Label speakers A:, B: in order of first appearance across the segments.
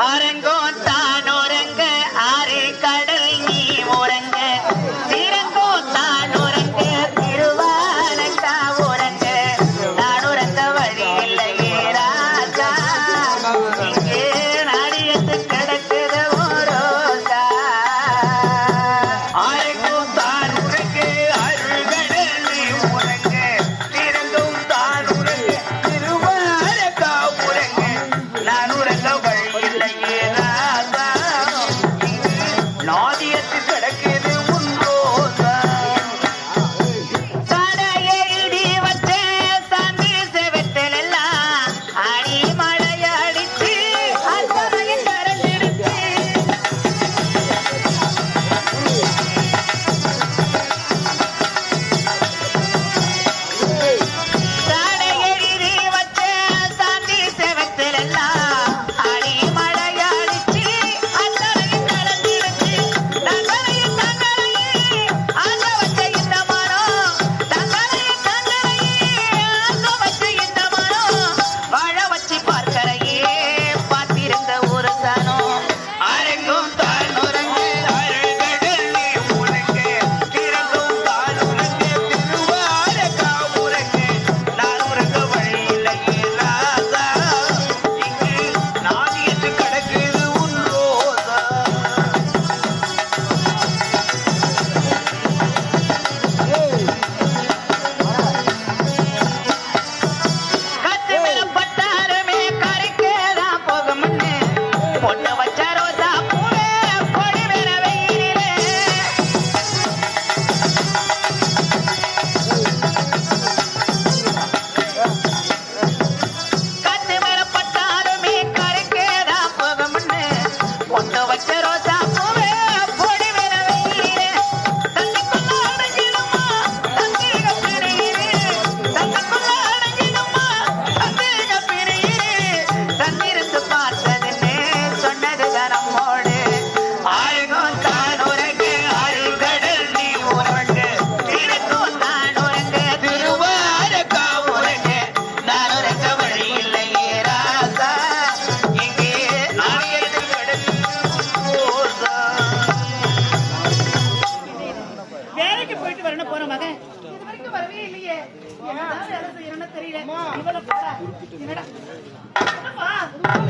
A: Arengo பொண்ணு
B: Thank
C: you.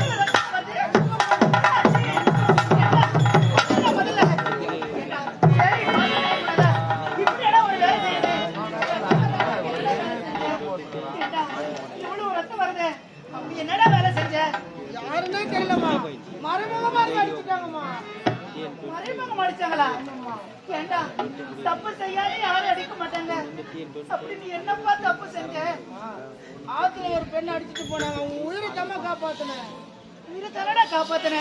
C: அடிச்சாங்களா ஏண்டா? தப்பு செய்யாத யாரும் அடிக்க மாட்டாங்க. அப்படி நீ என்னப்பா தப்பு செஞ்ச?
B: ஆத்துல ஒரு பெண் அடிச்சுட்டு போனாங்க. உன் உயிரை தம்மா காப்பாத்தினேன்
C: உயிரை தரடா காப்பாத்தின?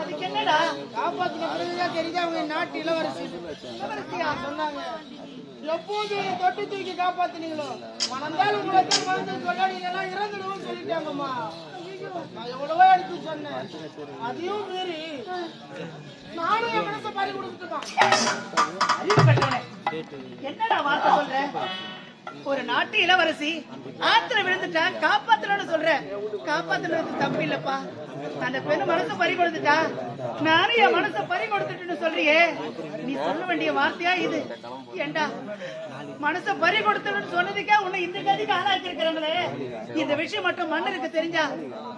C: அதுக்கு என்னடா?
B: காப்பாத்தின பிறகுதான் தெரியுது அவங்க நாட்டு இளவரசி.
C: இளவரசியா?
B: சொன்னாங்க. எப்போது தொட்டு தூக்கி காப்பாத்தினீங்களோ? மணந்தால் உங்களை மறந்து சொல்லாதீங்கன்னா இறந்துடுவோம் சொல்லிட்டாங்கம்மா. நான் எவ்வளவோ எடுத்து சொன்னேன். அதையும் மீறி நானும் என் மனசை பறி
C: என்னடா வார்த்தை சொல்றேன் ஒரு நாட்டு இளவரசி ஆத்துல விழுந்துட்டா காப்பாத்தலன்னு சொல்ற. காப்பாத்துறது தப்பு இல்லப்பா. அந்த பெண்ணு மனசை பறி கொடுத்துட்டா. நானும் என் மனசை பறி கொடுத்துட்டுன்னு சொல்றியே. நீ சொல்ல வேண்டிய வார்த்தையா இது? ஏண்டா? மனசை பறி கொடுத்துன்னு சொன்னதுக்கே உன்னை இந்த கதிக்கு ஆளாக்கி இருக்கிறாங்களே இந்த விஷயம் மட்டும் மன்னருக்கு தெரிஞ்சா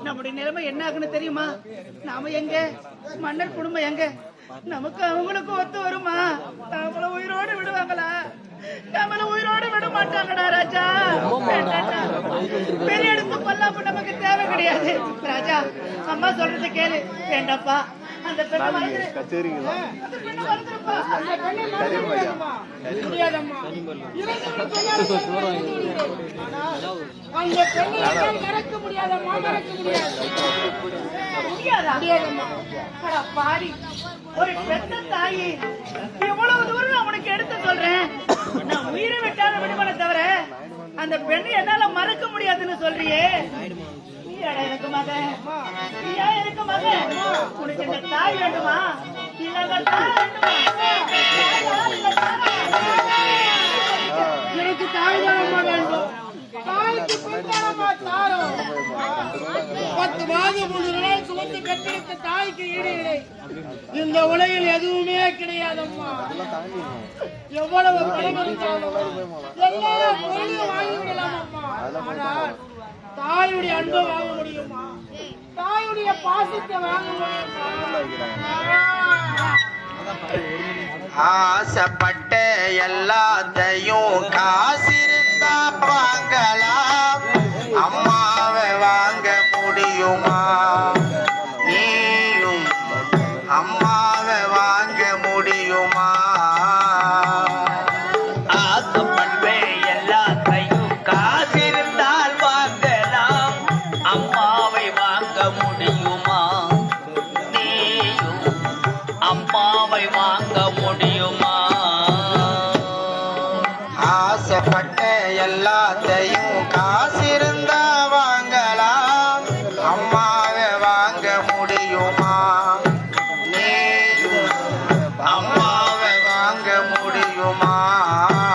C: நம்முடைய நிலைமை என்ன ஆகுன்னு தெரியுமா? நாம எங்க? மன்னர் குடும்பம் எங்க? நமக்கு அவங்களுக்கு ஒத்து வருமா? நம்மள உயிரோடு விடுவாங்களா? நம்மள உயிரோடு மாட்டாங்கடா ராஜா. பெரிய எடுத்து பல்லாப்பு நமக்கு தேவை கிடையாது. ராஜா அம்மா சொல்றது கேளு. வேண்டாப்பா. அந்த பெண்ணை
B: மறக்க முடியாதம்மா மறக்க முடியாது.
C: பாடி ஒரு பெத்த தாயி. எவ்வளவு தூரம் நான் உனக்கு எடுத்து சொல்றேன். நான் உயிரை விட்டாலும் விடுமலை தவிர அந்த பெண்ணை என்னால மறக்க முடியாதுன்னு சொல்றியே. நீயாடா எனக்கு மகன் நீயா எனக்கு மகன் உனக்கு இந்த தாய் வேண்டுமா? இல்ல தாய் வேண்டுமா?
B: பத்து மாதம் முன்னூறு இந்த உலகில் எதுவுமே கிடையாது எவ்வளவு பணம் இருந்தாலும் எல்லா பொருளையும்
D: எல்லாத்தையும் காசி பாங்களா গো মা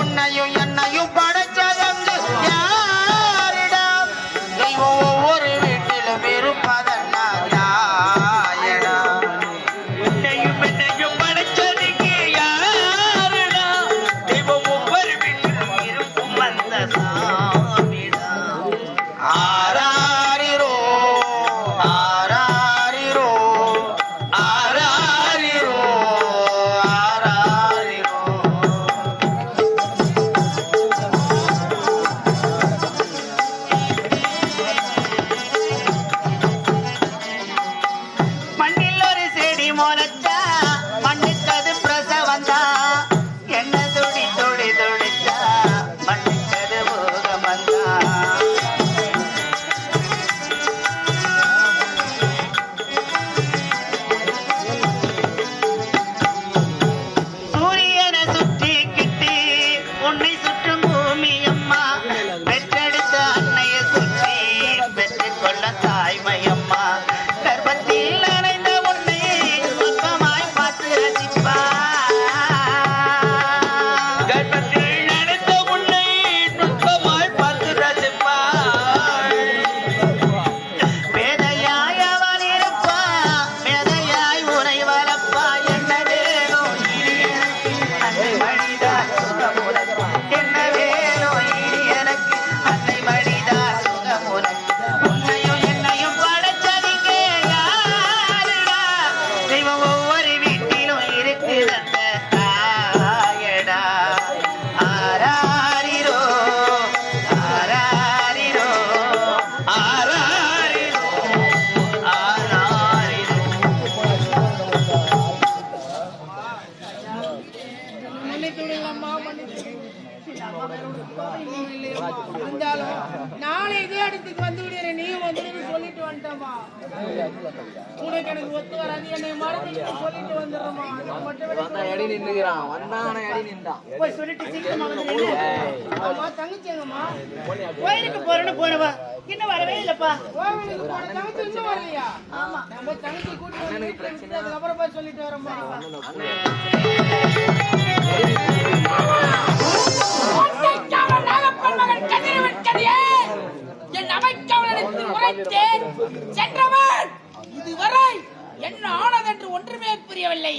D: ఉన్నాయో అన్నయ్యో పడ மண்ணு வந்தாலும் நாளை இதே இடத்துக்கு வந்து விடுற நீ வந்து
A: சொல்லிட்டு
B: வந்துட்டமா உனக்கு எனக்கு ஒத்து வராது என்னை மறந்துட்டு சொல்லிட்டு வந்துடுறமா
C: அடி நின்னுக்கிறான் வந்தான அடி
B: நின்றான் ஆமா தங்கச்சிங்கம்மா
C: கோயிலுக்கு போறேன்னு போறவா இன்னும் வரவே இல்லப்பா
B: கோவிலுக்கு போன தங்கச்சி இன்னும் வரலையா
C: ஆமா
B: நம்ம தங்கச்சி கூட்டிட்டு வந்து அதுக்கப்புறம் போய் சொல்லிட்டு வரோம்மா அமைச்சவர்களுக்கு உரைத்தேன். சென்றவர் இதுவரை என்ன ஆனதென்று ஒன்றுமே புரியவில்லை.